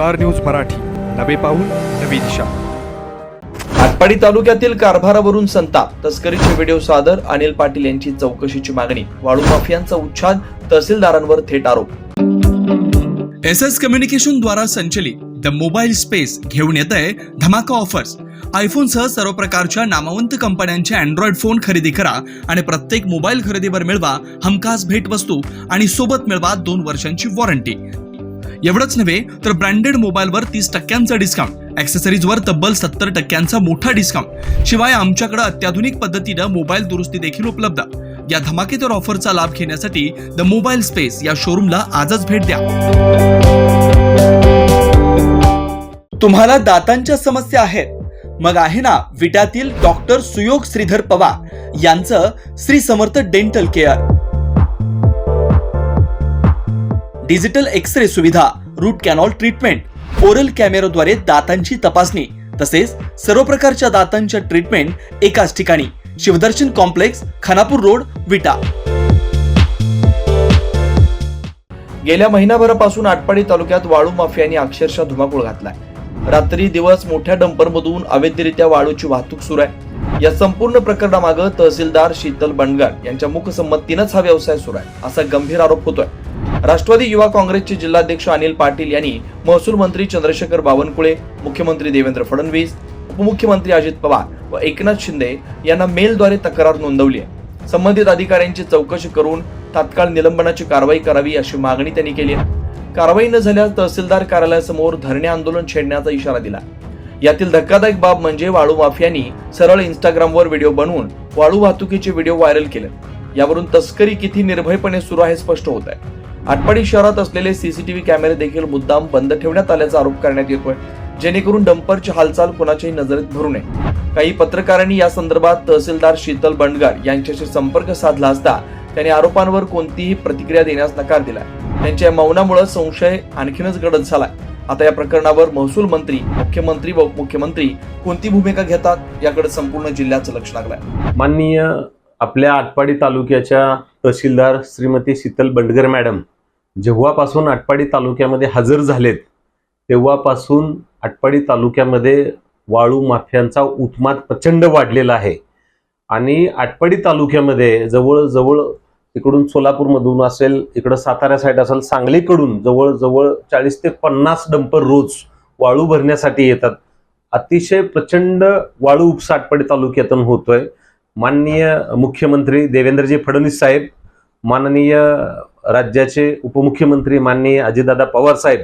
Star news Marathi. नवे पाऊल नवी दिशा. आटपाडी तालुक्यातील कारभारावरून संताप तस्करीचे व्हिडिओ सादर अनिल पाटील यांची चौकशीची मागणी वाळू माफियांचा उच्छाद तहसीलदारांवर थेट आरोप. एस एस कम्युनिकेशन द्वारा संचलित द मोबाईल स्पेस घेऊन येत आहे धमाका ऑफर्स. आयफोनसह सर्व प्रकारच्या नामवंत कंपन्यांचे अँड्रॉइड फोन खरेदी करा आणि प्रत्येक मोबाईल खरेदीवर मिळवा हमखास भेटवस्तू आणि सोबत मिळवा दोन वर्षांची वॉरंटी एवढंच नव्हे तर ब्रँडेड मोबाईलवर तीस टक्क्यांचा डिस्काउंट ॲक्सेसरीजवर तब्बल सत्तर टक्क्यांचा मोठा डिस्काउंट शिवाय आमच्याकडे अत्याधुनिक पद्धतीनं मोबाईल दुरुस्ती देखील उपलब्ध. या धमाकेदार ऑफरचा लाभ घेण्यासाठी द मोबाईल स्पेस या शोरूमला आजच भेट द्या. तुम्हाला दातांच्या समस्या आहेत. मग आहे ना विट्यातील डॉक्टर सुयोग श्रीधर पवार यांचं Shri Samarth dental care. Digital X ray सुविधा रूट कॅनॉल ट्रीटमेंट ओरल कॅमेराद्वारे दातांची तपासणी तसेच सर्व प्रकारच्या दातांच्या ट्रीटमेंट एकाच ठिकाणी. Shivdarshan complex Khanapur road Vita. गेल्या महिनाभरापासून आटपाडी तालुक्यात वाळू माफियांनी अक्षरशः धुमाकूळ घातलाय. रात्री दिवस मोठ्या डंपरमधून अवैधरित्या वाळूची वाहतूक सुरू आहे. या संपूर्ण प्रकरणामागं तहसीलदार शीतल बंडगार यांच्या मुखसंमतीनंच हा व्यवसाय सुरू आहे असा गंभीर आरोप होतोय. राष्ट्रवादी युवा काँग्रेसचे जिल्हाध्यक्ष अनिल पाटील यांनी महसूल मंत्री चंद्रशेखर बावनकुळे मुख्यमंत्री देवेंद्र फडणवीस उपमुख्यमंत्री अजित पवार व एकनाथ शिंदे यांना मेलद्वारे तक्रार नोंदवली आहे. संबंधित अधिकाऱ्यांची चौकशी करून तात्काळ निलंबनाची कारवाई करावी अशी मागणी त्यांनी केली आहे. कारवाई न झाल्यास तहसीलदार कार्यालयासमोर धरणे आंदोलन छेडण्याचा इशारा दिला यातील धक्कादायक बाब म्हणजे वाळू माफियांनी सरळ इंस्टाग्रामवर व्हिडिओ बनवून वाळू वाहतुकीचे व्हिडिओ व्हायरल केले. यावरून तस्करी किती निर्भयपणे सुरू आहे स्पष्ट होत आहे. आटपाडी शहरात असलेले सीसीटीव्ही कॅमेरे देखील मुद्दाम बंद ठेवण्यात आल्याचा आरोप करण्यात येतोय जेणेकरून डंपरची हालचाल कोणाच्याही नजरेत भरू नये. काही पत्रकारांनी या संदर्भात तहसीलदार शीतल बंडगार यांच्याशी संपर्क साधला असता त्यांनी आरोपांवर कोणतीही प्रतिक्रिया देण्यास नकार दिला त्यांच्या मौनामुळे संशय आणखीनच गडद झालाय. आता या प्रकरणावर महसूल मंत्री मुख्यमंत्री व उपमुख्यमंत्री कोणती भूमिका घेतात याकडे संपूर्ण जिल्ह्याचं लक्ष लागलंय. माननीय आपल्या आटपाडी तालुक्याच्या तहसीलदार श्रीमती शीतल बंडगर मॅडम जेव्हापासून आटपाडी तालुक्यामध्ये हजर झालेत तेव्हापासून आटपाडी तालुक्यामध्ये वाळू माफियांचा उत्माद प्रचंड वाढलेला आहे. आणि आटपाडी तालुक्यामध्ये जवळजवळ इकडून सोलापूरमधून असेल इकडं सातारा साईड असेल सांगलीकडून जवळजवळ चाळीस ते पन्नास डंपर रोज वाळू भरण्यासाठी येतात. अतिशय प्रचंड वाळू उपसा आटपाडी तालुक्यातून होतोय. माननीय मुख्यमंत्री देवेंद्रजी फडणवीस साहेब माननीय राज्याचे उपमुख्यमंत्री माननीय अजितदादा पवार साहेब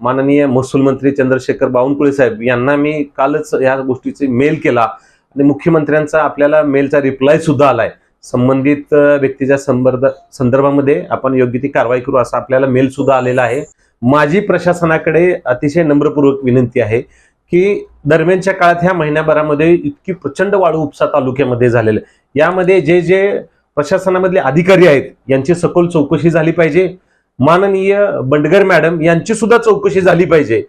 माननीय महसूल मंत्री चंद्रशेखर बावनकुळे साहेब यांना मी कालच या गोष्टीचे मेल केला. आणि मुख्यमंत्र्यांचा आपल्याला मेलचा रिप्लाय सुद्धा आलाय. संबंधित व्यक्तीच्या संदर्भ संदर्भामध्ये आपण योग्य ती कारवाई करू असा आपल्याला मेल सुद्धा आलेला आहे. माझी प्रशासनाकडे अतिशय नम्रपूर्वक विनंती आहे की दरम्यानच्या काळात ह्या महिन्याभरामध्ये इतकी प्रचंड वाळू उपसा तालुक्यामध्ये झालेलं आहे. यामध्ये जे जे प्रशासनामधले अधिकारी आहेत यांची सखोल चौकशी झाली पाहिजे. माननीय बंडगर मॅडम यांची सुद्धा चौकशी झाली पाहिजे.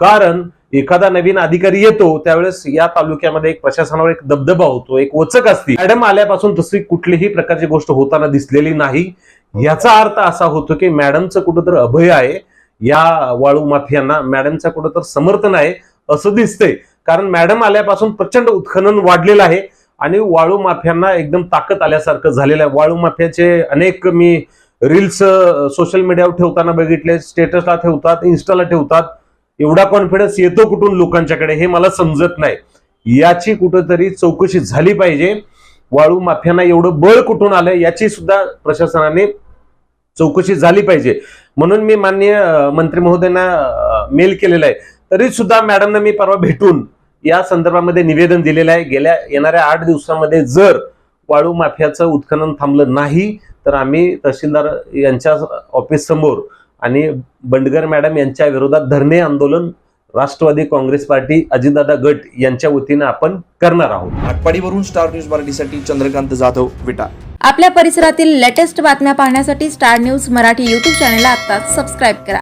कारण एखादा नवीन अधिकारी येतो त्यावेळेस या तालुक्यामध्ये एक प्रशासनावर एक दबदबा होतो एक वचक असते. मॅडम आल्यापासून तशी कुठलीही प्रकारची गोष्ट होताना दिसलेली नाही. याचा अर्थ असा होतो की मॅडमचं कुठंतरी अभय आहे. या वाळू माफियांना मॅडमचं कुठंतरी समर्थन आहे असं दिसतंय. कारण मॅडम आल्यापासून प्रचंड उत्खनन वाढलेलं आहे. आणि वाळू माफियांना एकदम ताकद आल्यासारखं झालेलं आहे. वाळू माफियाचे अनेक मी रील्स सोशल मीडियावर ठेवताना बघितले स्टेटसला ठेवतात इन्स्टाला ठेवतात. एवढा कॉन्फिडन्स येतो कुठून लोकांच्याकडे हे मला समजत नाही. याची कुठंतरी चौकशी झाली पाहिजे. वाळू माफियांना एवढं बळ कुठून आलं याची सुद्धा प्रशासनाने चौकशी झाली पाहिजे. म्हणून मी माननीय मंत्री महोदयांना मेल केलेला आहे. तरी सुद्धा मॅडमना मी परवा भेटून या संदर्भामध्ये निवेदन दिलेलं आहे. गेल्या येणाऱ्या आठ दिवसामध्ये जर वाळू माफियाचं उत्खनन थांबलं नाही तर आम्ही तहसीलदार यांच्या ऑफिस समोर आणि बंडगर मॅडम यांच्या विरोधात धरणे आंदोलन राष्ट्रवादी काँग्रेस पार्टी अजितदादा गट यांच्या वतीनं आपण करणार आहोत. आटपाडीवरून स्टार न्यूज मराठीसाठी चंद्रकांत जाधव विटा. आपल्या परिसरातील लेटेस्ट बातम्या पाहण्यासाठी स्टार न्यूज मराठी यूट्यूब चॅनलला आत्ताच सबस्क्राईब करा.